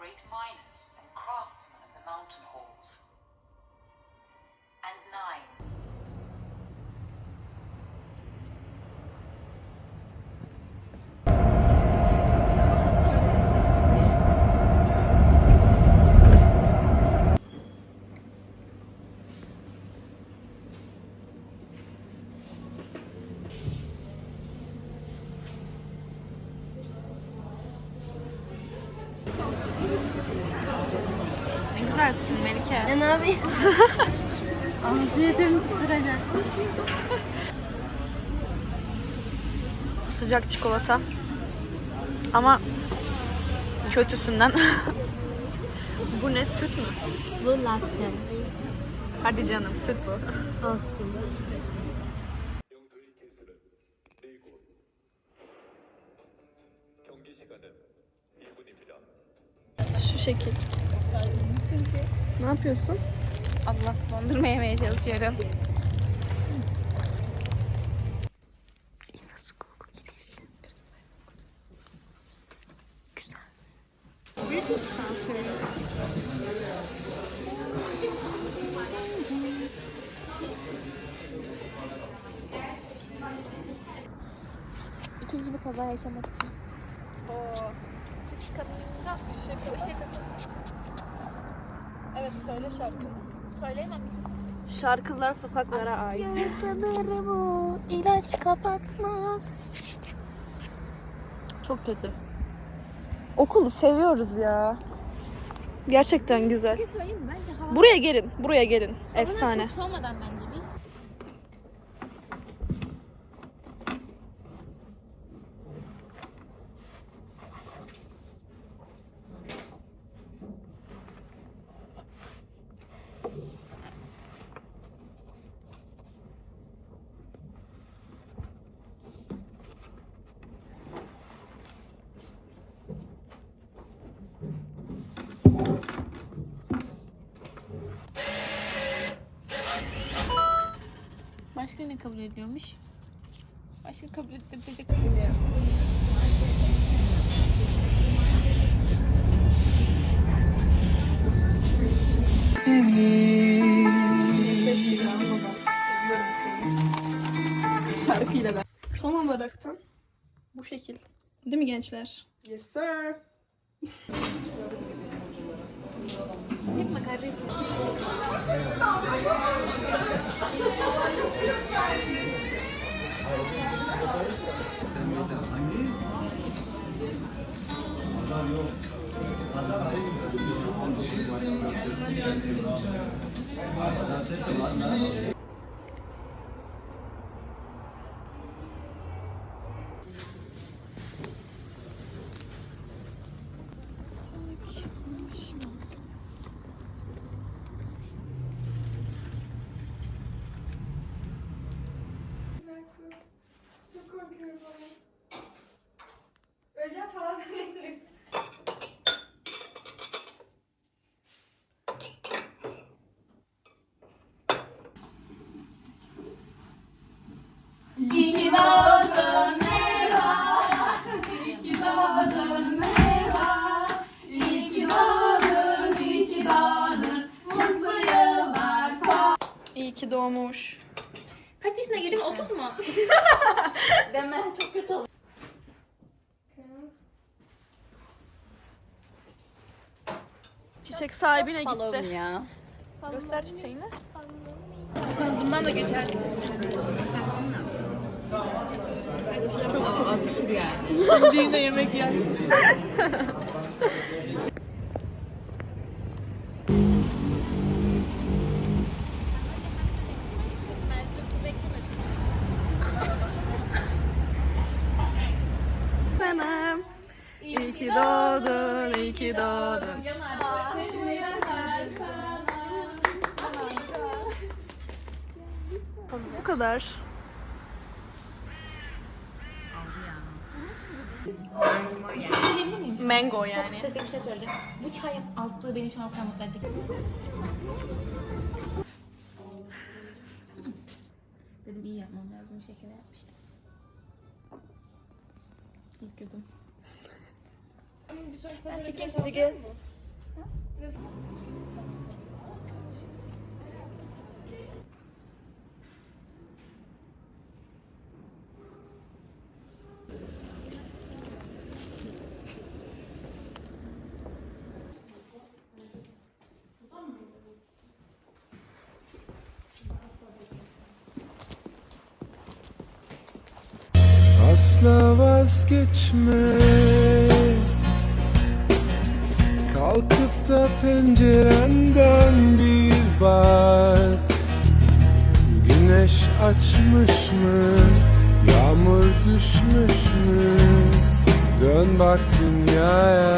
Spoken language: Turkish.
great miners and craftsmen of the mountain halls. And nine Ne güzelsin Melike. Ben abi. Anksiyetem tutturacak. Sıcak çikolata. Ama kötüsünden. bu ne süt mü? Bu latte. Hadi canım süt bu. Olsun. Şu şekil. Ne yapıyorsun? Allah dondurma yemeye çalışıyorum. Güzel. British culture. İkinci bir kaza yaşamak için. Oo. Çiz kadınında ışık, ışık. Evet söyle şarkını. Söyleyemem. Şarkılar sokaklara ait. Yasaları bu ilaç kapatmaz. Çok kötü. Okulu seviyoruz ya. Gerçekten güzel. Bir şey söyleyeyim mi? Bence hava Buraya gelin, buraya gelin. Efsane. çok soğumadan bence biz. Başka ne kabul ediyormuş? Başka kabul ettirecek Şarkıyla ben. Son olaraktan bu şekil. Değil mi gençler? Yes sir. Çekme kardeşim. Öleceğim Doğmuş. Kaç yaşına girdin? 30 mu? Deme çok kötü olur. Çiçek sahibine gitti. ya. Göster çiçeğini. Bundan da geçersin. Çok aa, düşür yani. Düğünde yemek yer. iyi doğdun. Bu kadar. Bir şey söyleyebilir miyim? şu an? Mango Çok yani. spesifik bir şey söyleyeceğim. Bu çayın altlığı beni şu an mutlu etti. Dedim iyi yapmam lazım. Şeker Asla vazgeçme da pencerenden bir bak Güneş açmış mı? Yağmur düşmüş mü? Dön bak dünyaya